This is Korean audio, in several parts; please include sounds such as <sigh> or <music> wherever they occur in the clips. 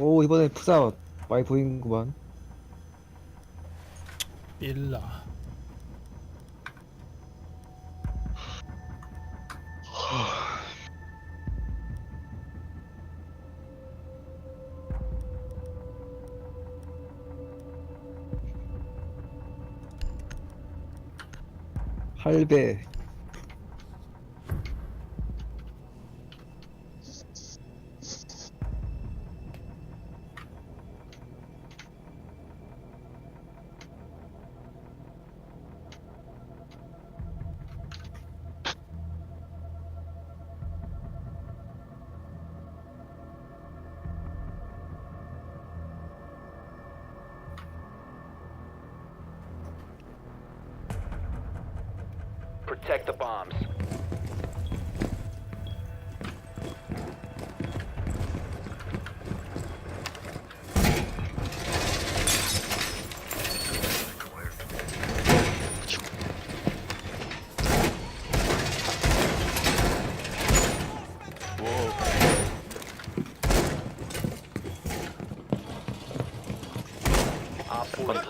오 이번에 푸사 많이 보이는구만. 일라. 할배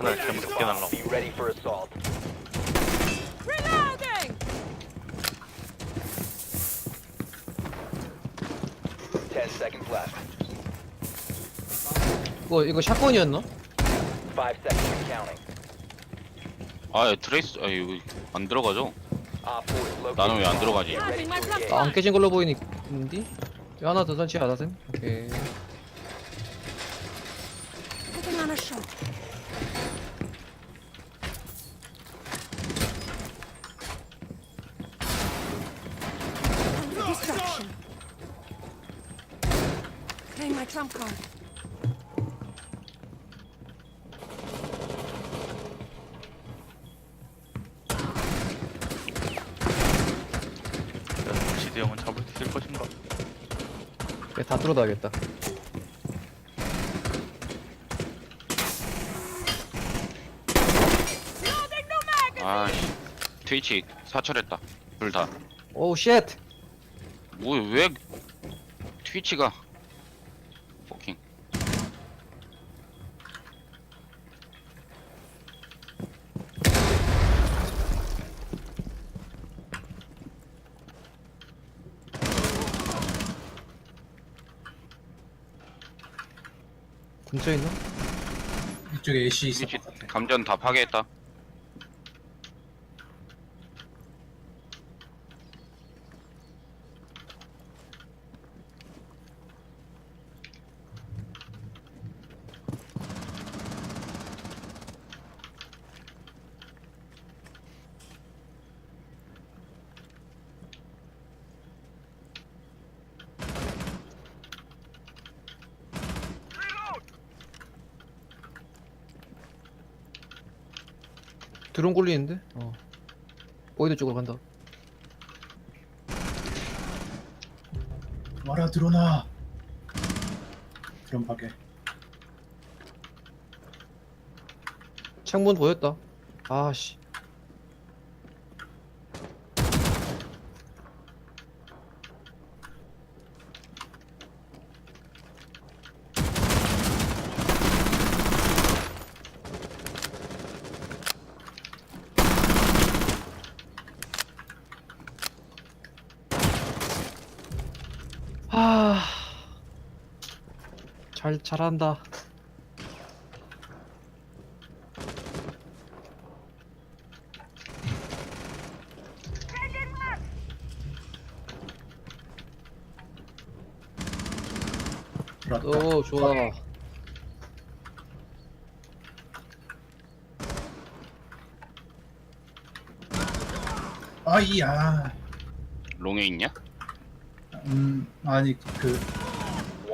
Locating 잘못 the 껴 bomb. 날라고. Be ready for assault. Reloading! Ten seconds left. 이거 이거 샷건이었나? Five seconds and counting. 아 트레이스 아 이거 안 들어가죠? Op four is locating 나는 왜 안. 들어가지? Get ready to engage. 아, 안 깨진 걸로 보이는데? 하나 더 설치 하나 셈? 오케이 형은 잡을 수 있을 것인가? 그래, 다 뚫어놔야겠다! 아씨 트위치 사철했다 둘 다. 오우 쉣! 뭐왜 트위치가 포킹 근처에 있나? 이쪽에 애쉬 있을 트위치 것 같아. 감전 다 파괴했다. 드론 굴리는데? 어 보이드 쪽으로 간다 와라 드러나. 드럼 파괴. 창문 보였다 아씨 아, 잘 잘한다. 오, 좋아. 아이야. 롱에 있냐? 음 아니 그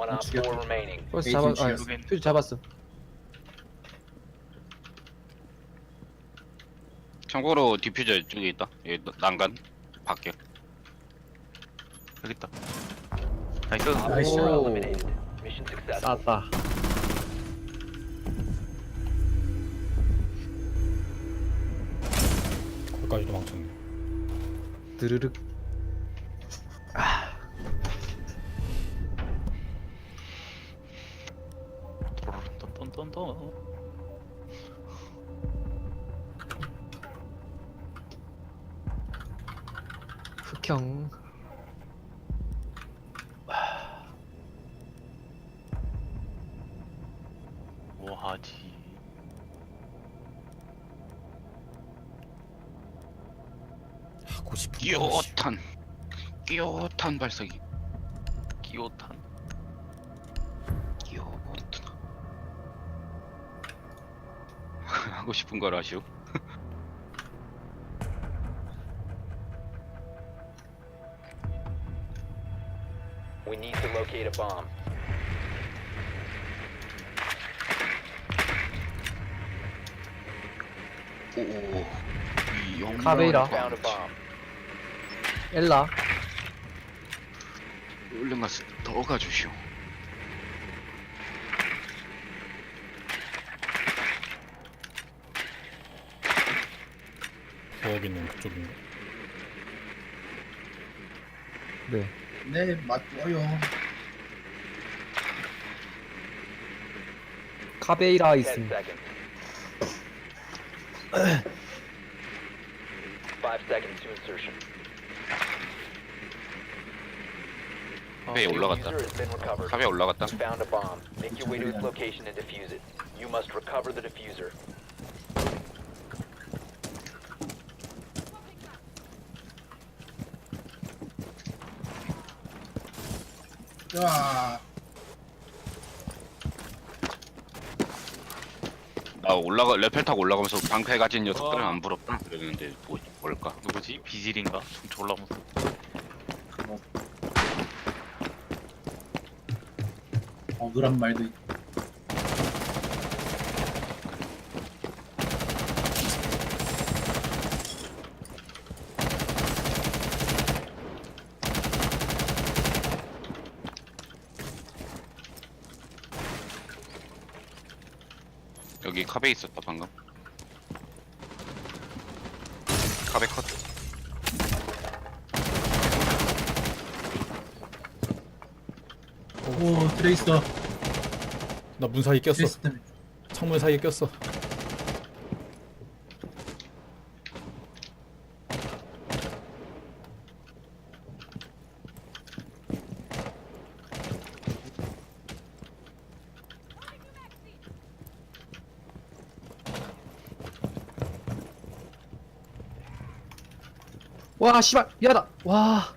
One op four remaining. 벌써 아. 퓨즈 잡았어. 참고로 디퓨저 쪽에 있다. 여기 나- 난간 밖에. 여기 있다. 나이스. Op Nice four shot. eliminated. Mission successful. 쌌다. 거기까지 도 망쳤네 드르륵. 던던던. 흑형. 뭐하지? 하고 싶은 거 끼옷탄. 끼옷탄 발사기. 끼옷탄. 끼옷탄. 하고 싶은 걸 하시오. We need to locate a bomb. 오. 이 영광. 카베이라. Found a bomb. 엘라. 얼른 가서 더 가주시오. 부엌 있는 그쪽인가? 네. 네 맞고요 카베이라 10 있음. seconds. 5 seconds to insertion. 카베에 올라갔다. Diffuser has been recovered. 카베 올라갔다. You found a bomb. Make your way to its location and defuse it. You must recover the diffuser. 야나 올라가 레펠 타고 올라가면서 방패 가진 녀석들은 안 부럽다. 그러는데 뭐 뭘까? 누구지? 비질인가? 좀 졸라 무서. 억울한 말도 있고 400 컷. 오 트레이서 나 문 사이 꼈어. 창문 사이 꼈어. 와, 씨발. 미안하다. 와.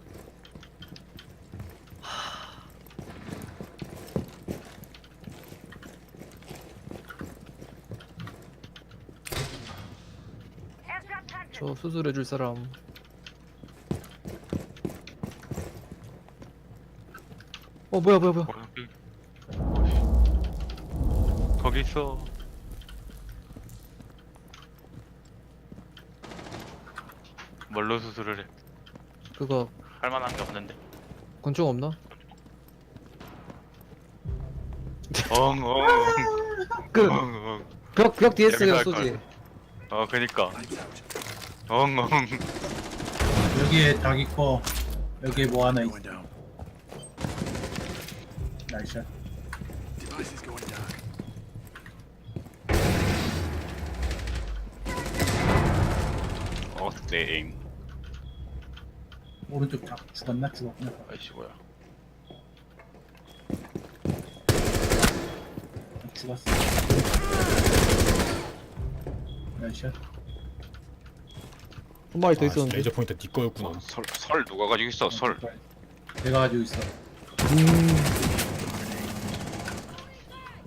저 수술해줄 사람. 어 뭐야 뭐야 뭐야 거기 있어. 뭘로 수술을 해? 그거 할 만한 게 없는데. 권총 없나? 엉엉. <laughs> 그 엉엉. 벽 벽 뒤에 쓰여 할 쏘지. 걸. 어 그니까. 엉엉. 여기에 닭 있고 여기에 뭐 하나 있어 나이스 어 땡. 오른쪽 닭 죽었나 죽었구나 아이씨고야. 닭 죽었어 나이스 한 마리 더 아, 있었는데. 레이저 포인트 네 거였구나. 설, 설 누가 가지고 있어? 설. 내가 가지고 있어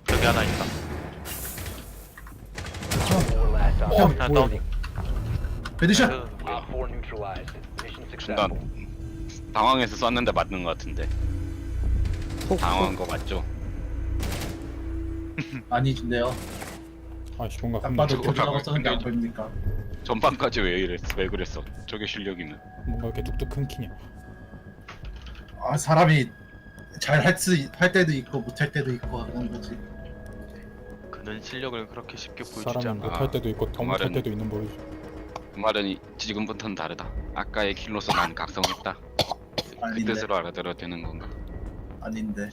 여기 하나 있다. 어. 어, 뭐야 이거? 베드샷 Op 4 neutralized. Successful. 당황해서 쐈는데 맞는 것 같은데. 톡, 당황한 거 맞죠? <laughs> 아니진데요 아씨 뭔가 딱 흠- 봐도 저거 도전하고 다 썼는데 안 보입니까 전반까지 왜 이랬어? 왜 그랬어? 저게 실력이면. 뭔가 이렇게 뚝뚝 끊기냐. 아 사람이 잘할수할 때도 있고 못할 때도 있고 그런 거지 그는 실력을 그렇게 쉽게 사람은 못할 때도 있고 더 못할 말은- 때도 있는 법이지. 그 말은 이- 지금부터는 다르다. 아까의 킬로서 난 각성했다. 그 아닌데 뜻으로 알아들어야 되는 건가? 아닌데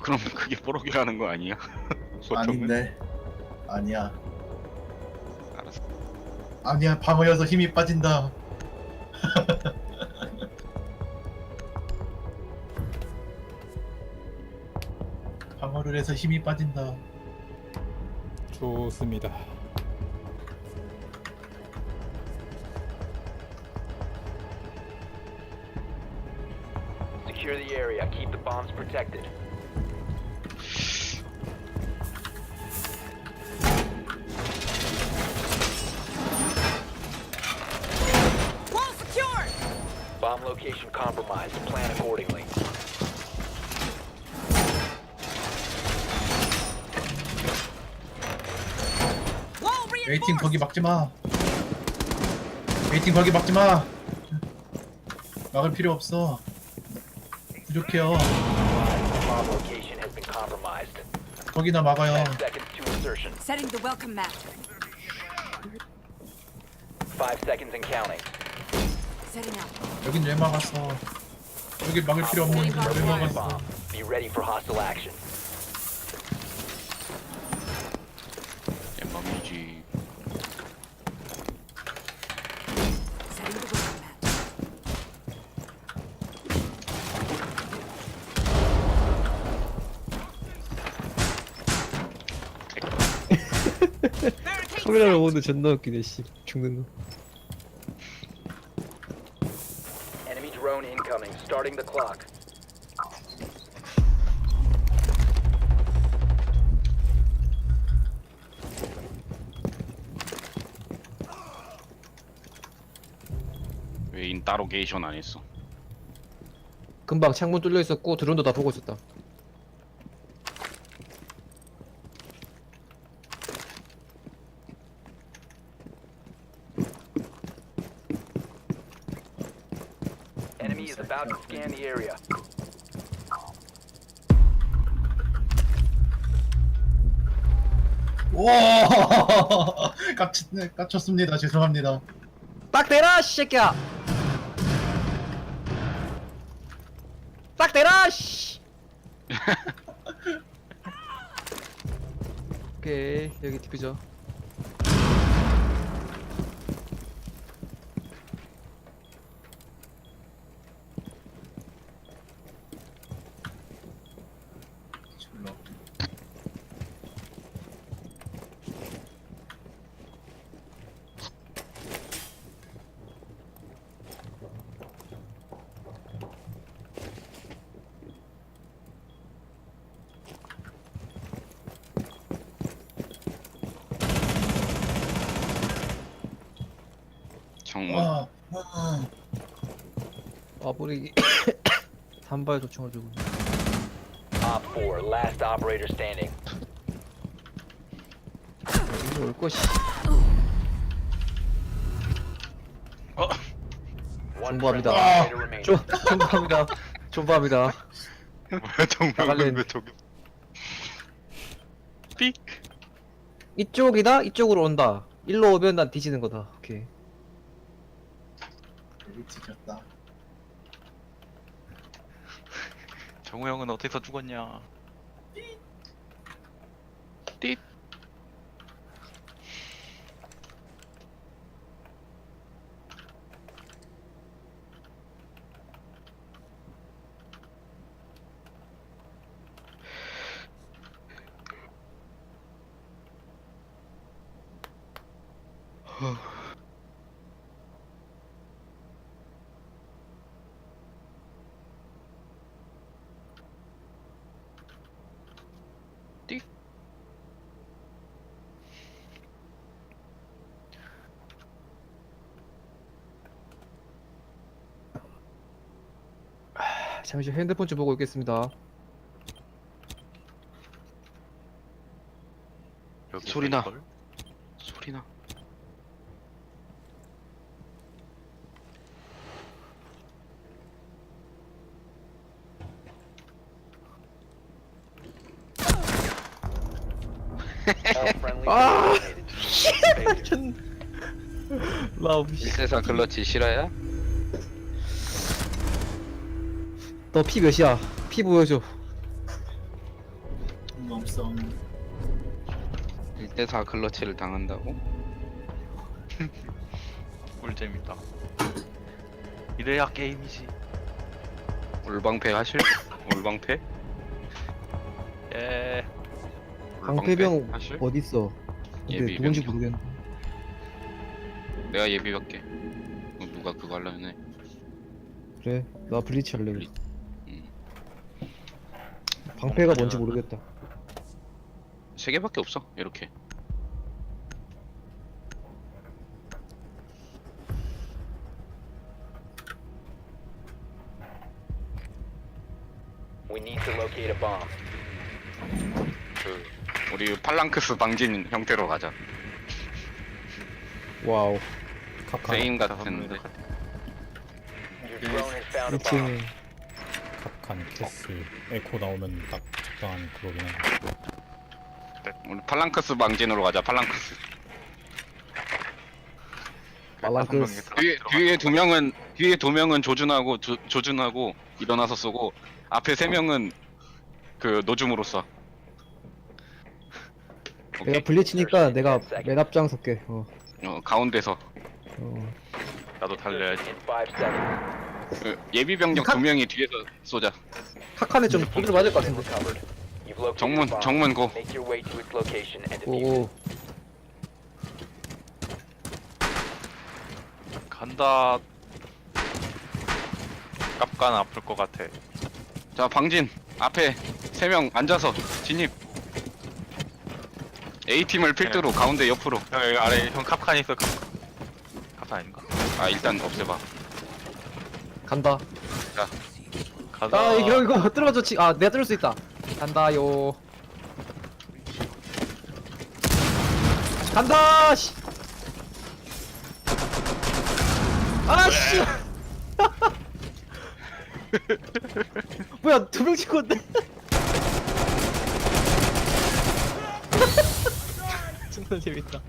그럼 그게 뽀록이라는 거 아니야? <laughs> 아닌데 아니야 알았어. 아니야 방어여서 힘이 빠진다 <laughs> 방어를 해서 힘이 빠진다 좋습니다. Secure the area. Keep the bombs protected. Wall secured! Bomb location compromised. Plan accordingly. Wall 웨이팅 reinforced! 거기 막지마 웨이팅 거기 막지마 막을 필요 없어 부족해요 Bomb location has been compromised. 거기나 막아요 10 seconds to insertion. Setting the welcome mat. 5 seconds and counting. Setting up. 여긴 왜 막았어 여기 막을 필요 Op four 없는데 is 왜 locating a 막았어 bomb. Be ready for hostile action. 카메라를 보는데 존나 웃기네 씨 죽는 거 Enemy drone incoming. Starting the clock. 왜 인 따로 게이션 안 했어? 금방 창문 뚫려 있었고 드론도 다 보고 있었다. Enemy is about to scan the area. 와 <laughs> 깝치, 네, 깝쳤습니다 죄송합니다 딱 대라 씨 새끼야. 딱 대라 씨. 오케이 여기 디퓨저. 정문. 와, 와. 아 뿌리 <coughs> 단발 도청을 주고. Op 4, last operator standing. 이제 올 것이. 어? One friendly operator remaining. 좀 존버합니다. 존버합니다. <laughs> 뭐야 나갈래. 왜 저기? 삑. 이쪽이다 이쪽으로 온다. 일로 오면 난 뒤지는 거다. 오케이. 여기 뒤졌다 정우 형은 어디서 죽었냐? 띠. 잠시 핸드폰 좀 보고 있겠습니다. 여기 소리 나. 있을걸? 소리 나. All friendly Ah! eliminated. Mission failure. 라우 이 세상 글러치 실화야? 너 피 몇이야? 피 보여줘. 없어 1대4 클러치를 당한다고? <laughs> 꿀잼이다. 이래야 게임이지. 올방패 하실? 올방패? 예. 방패병 하실? 어딨어 근데 예비 누군지 병력. 모르겠는데 내가 예비할게 어, 누가 그거 하려면 해 그래 나 블리치 할래 블리- 음. 방패가 뭔지 모르겠다. 세 개밖에 없어 이렇게. We need to locate a bomb. 그 우리 팔랑크스 방진 형태로 가자. 와우. 카카 게임 같았는데. Your drone has found a bomb. 2층 에 카칸 캐스 에코 나오면 딱 적당한 그거긴 한데. 우리 팔랑크스 방진으로 가자 팔랑크스. 말랑크스. 뒤에 뒤에 두 명은 뒤에 두 명은 조준하고 조, 조준하고 일어나서 쏘고 앞에 세 명은 그 노줌으로 쏴. 오케이. 내가 블리치니까 내가 맨 앞장 섰게. 어, 어, 가운데서. 어. 나도 달려야지. In five seconds. 그 예비 병력 두 명이 뒤에서 쏘자 카칸에 좀 두드려 맞을 것 같은데 정문 a. 정문 고 오오 간다. 깝간 아플 것 같아. 자 방진 앞에 세 명 앉아서 진입 A팀을 필두로 가운데 옆으로 형 여기 아래 형 깝칸 있어. 깝칸 아닌가? 아 일단 없애봐 간다. 가자. 아 이거 이거 뚫어줘 치... 아 내가 뚫을 수 있다. 간다요. 간다 씨. 아씨. <laughs> 뭐야 두 명 찍었네. <laughs> 존나 재밌다.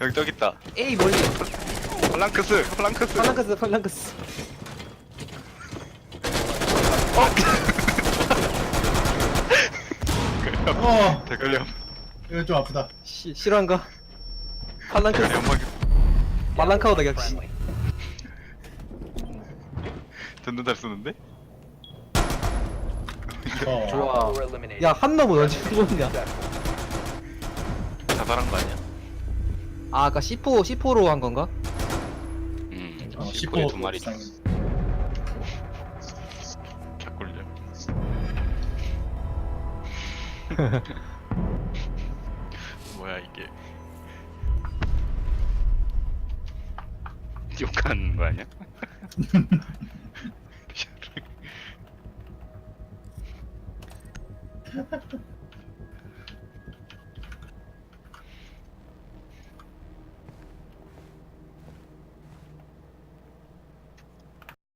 여기 저기 있다. 에이 멀리 플랑크스. 플랑크스. 팔랑크스 팔랑크스 어 <laughs> 대걸렴. 이거 좀 아프다 시, 실화인가? 팔랑크스 말랑카우다 역시 듣는 잘 쓰는데? 어 좋아 Four eliminated. 야한 놈은 언제 죽었냐 자살한 거 아니야? 아 아까 C4 C4로 한 건가? 음 어, 10호 두 마리 상 개꿀잼. <laughs> 뭐야 이게? <laughs> 욕하는 거 아니야? <laughs>